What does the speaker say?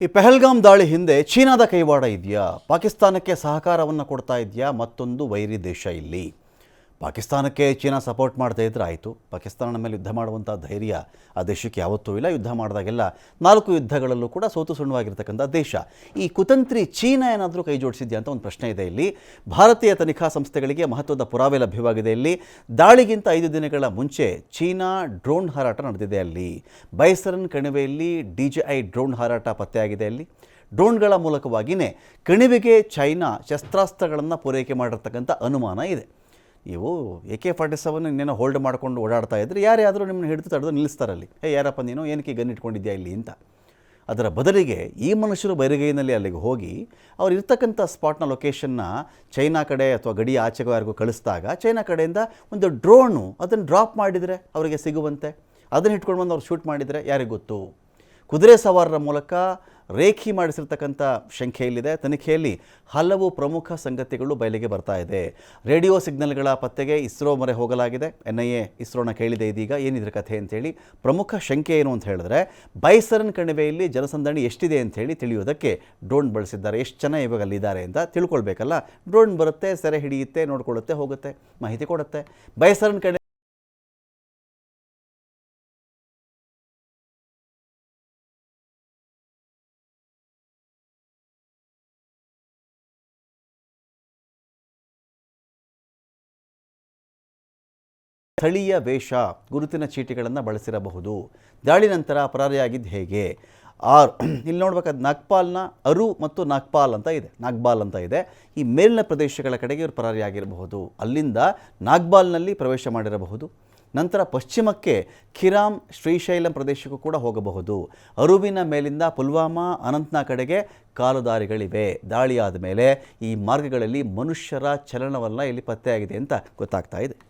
ಈ ಪೆಹಲ್ಗಾಮ್ ದಾಳಿ ಹಿಂದೆ ಚೀನಾದ ಕೈವಾಡ ಇದೆಯಾ? ಪಾಕಿಸ್ತಾನಕ್ಕೆ ಸಹಕಾರವನ್ನು ಕೊಡ್ತಾ ಇದೆಯಾ? ಮತ್ತೊಂದು ವೈರಿ ದೇಶ ಇಲ್ಲಿ. ಪಾಕಿಸ್ತಾನಕ್ಕೆ ಚೀನಾ ಸಪೋರ್ಟ್ ಮಾಡದೇ ಇದ್ದರೆ ಆಯಿತು. ಪಾಕಿಸ್ತಾನದ ಮೇಲೆ ಯುದ್ಧ ಮಾಡುವಂಥ ಧೈರ್ಯ ಆ ದೇಶಕ್ಕೆ ಯಾವತ್ತೂ ಇಲ್ಲ. ಯುದ್ಧ ಮಾಡಿದಾಗೆಲ್ಲ ನಾಲ್ಕು ಯುದ್ಧಗಳಲ್ಲೂ ಕೂಡ ಸೋತು ಸುಣ್ಣವಾಗಿರ್ತಕ್ಕಂಥ ದೇಶ. ಈ ಕುತಂತ್ರಿ ಚೀನಾ ಏನಾದರೂ ಕೈ ಜೋಡಿಸಿದ್ಯಾ ಅಂತ ಒಂದು ಪ್ರಶ್ನೆ ಇದೆ ಇಲ್ಲಿ. ಭಾರತೀಯ ತನಿಖಾ ಸಂಸ್ಥೆಗಳಿಗೆ ಮಹತ್ವದ ಪುರಾವೆ ಲಭ್ಯವಾಗಿದೆ ಇಲ್ಲಿ. ದಾಳಿಗಿಂತ ಐದು ದಿನಗಳ ಮುಂಚೆ ಚೀನಾ ಡ್ರೋನ್ ಹಾರಾಟ ನಡೆದಿದೆ ಅಲ್ಲಿ. ಬೈಸರನ್ ಕಣಿವೆಯಲ್ಲಿ ಡಿ ಜೆ ಐ ಡ್ರೋನ್ ಹಾರಾಟ ಪತ್ತೆಯಾಗಿದೆ ಅಲ್ಲಿ. ಡ್ರೋನ್ಗಳ ಮೂಲಕವಾಗಿಯೇ ಕಣಿವೆಗೆ ಚೈನಾ ಶಸ್ತ್ರಾಸ್ತ್ರಗಳನ್ನು ಪೂರೈಕೆ ಮಾಡಿರ್ತಕ್ಕಂಥ ಅನುಮಾನ ಇದೆ. ನೀವು ಎ ಕೆ ಫಾರ್ಟಿ ಸೆವೆನ್ ಇನ್ನೇನೋ ಹೋಲ್ಡ್ ಮಾಡ್ಕೊಂಡು ಓಡಾಡ್ತಾ ಇದ್ದರೆ ಯಾರ್ಯಾದರೂ ನಿಮ್ಮನ್ನು ನಿಮ್ಮನ್ನ ಹಿಡಿದು ತಡೆದು ನಿಲ್ಲಿಸ್ತಾರಲ್ಲಿ ಹೇ ಯಾರಪ್ಪ ನೀನು? ಏನಕ್ಕೆ ಗನ್ ಇಟ್ಕೊಂಡಿದ್ಯಾ ಇಲ್ಲಿ? ಅಂತ. ಅದರ ಬದಲಿಗೆ ಈ ಮನುಷ್ಯರು ಬೈರಿಗೈನಲ್ಲಿ ಅಲ್ಲಿಗೆ ಹೋಗಿ ಅವ್ರು ಇರ್ತಕ್ಕಂಥ ಸ್ಪಾಟ್ನ ಲೊಕೇಶನ್ನ ಚೈನಾ ಕಡೆ ಅಥವಾ ಗಡಿ ಆಚೆಗೂ ಯಾರಿಗೂ ಕಳಿಸಿದಾಗ ಚೈನಾ ಕಡೆಯಿಂದ ಒಂದು ಡ್ರೋನು ಅದನ್ನು ಡ್ರಾಪ್ ಮಾಡಿದರೆ ಅವರಿಗೆ ಸಿಗುವಂತೆ. ಅದನ್ನು ಇಟ್ಕೊಂಡು ಬಂದು ಅವ್ರು ಶೂಟ್ ಮಾಡಿದರೆ ಯಾರಿಗೆ ಗೊತ್ತು? ಕುದುರೆ ಸವಾರರ ಮೂಲಕ ರೇಖಿ ಮಾಡಿಸಿರ್ತಕ್ಕಂಥ ಶಂಕೆಯಲ್ಲಿದೆ ತನಿಖೆಯಲ್ಲಿ ಹಲವು ಪ್ರಮುಖ ಸಂಗತಿಗಳು ಬಯಲಿಗೆ ಬರ್ತಾ ಇದೆ. ರೇಡಿಯೋ ಸಿಗ್ನಲ್ಗಳ ಪತ್ತೆಗೆ ಇಸ್ರೋ ಮೊರೆ ಹೋಗಲಾಗಿದೆ. ಎನ್ ಐ ಎ ಇಸ್ರೋನ ಕೇಳಿದೆ ಇದೀಗ. ಏನಿದ್ರ ಕಥೆ ಅಂತೇಳಿ ಪ್ರಮುಖ ಶಂಕೆ ಏನು ಅಂತ ಹೇಳಿದ್ರೆ, ಬೈಸರನ್ ಕಣಿವೆಯಲ್ಲಿ ಜನಸಂದಣಿ ಎಷ್ಟಿದೆ ಅಂತೇಳಿ ತಿಳಿಯೋದಕ್ಕೆ ಡ್ರೋನ್ ಬಳಸಿದ್ದಾರೆ. ಎಷ್ಟು ಜನ ಇವಾಗ ಅಲ್ಲಿದ್ದಾರೆ ಅಂತ ತಿಳ್ಕೊಳ್ಬೇಕಲ್ಲ. ಡ್ರೋನ್ ಬರುತ್ತೆ, ಸೆರೆ ಹಿಡಿಯುತ್ತೆ, ನೋಡ್ಕೊಳ್ಳುತ್ತೆ, ಹೋಗುತ್ತೆ, ಮಾಹಿತಿ ಕೊಡುತ್ತೆ. ಬೈಸರನ್ ಕಣಿ ಸ್ಥಳೀಯ ವೇಷ ಗುರುತಿನ ಚೀಟಿಗಳನ್ನು ಬಳಸಿರಬಹುದು. ದಾಳಿ ನಂತರ ಪರಾರಿಯಾಗಿದ್ದು ಹೇಗೆ? ಆರ್, ಇಲ್ಲಿ ನೋಡ್ಬೇಕಾದ್ರೆ ನಾಗ್ಪಾಲ್ನ ಅರು ಮತ್ತು ನಾಗ್ಪಾಲ್ ಅಂತ ಇದೆ. ನಾಗ್ಬಾಲ್ ಅಂತ ಇದೆ. ಈ ಮೇಲಿನ ಪ್ರದೇಶಗಳ ಕಡೆಗೆ ಇವರು ಪರಾರಿಯಾಗಿರಬಹುದು. ಅಲ್ಲಿಂದ ನಾಗ್ಬಾಲ್ನಲ್ಲಿ ಪ್ರವೇಶ ಮಾಡಿರಬಹುದು. ನಂತರ ಪಶ್ಚಿಮಕ್ಕೆ ಖಿರಾಮ್ ಶ್ರೀಶೈಲಂ ಪ್ರದೇಶಕ್ಕೂ ಕೂಡ ಹೋಗಬಹುದು. ಅರುವಿನ ಮೇಲಿಂದ ಪುಲ್ವಾಮಾ ಅನಂತ್ನ ಕಡೆಗೆ ಕಾಲುದಾರಿಗಳಿವೆ. ದಾಳಿಯಾದ ಮೇಲೆ ಈ ಮಾರ್ಗಗಳಲ್ಲಿ ಮನುಷ್ಯರ ಚಲನವನ್ನು ಇಲ್ಲಿ ಪತ್ತೆಯಾಗಿದೆ ಅಂತ ಗೊತ್ತಾಗ್ತಾ ಇದೆ.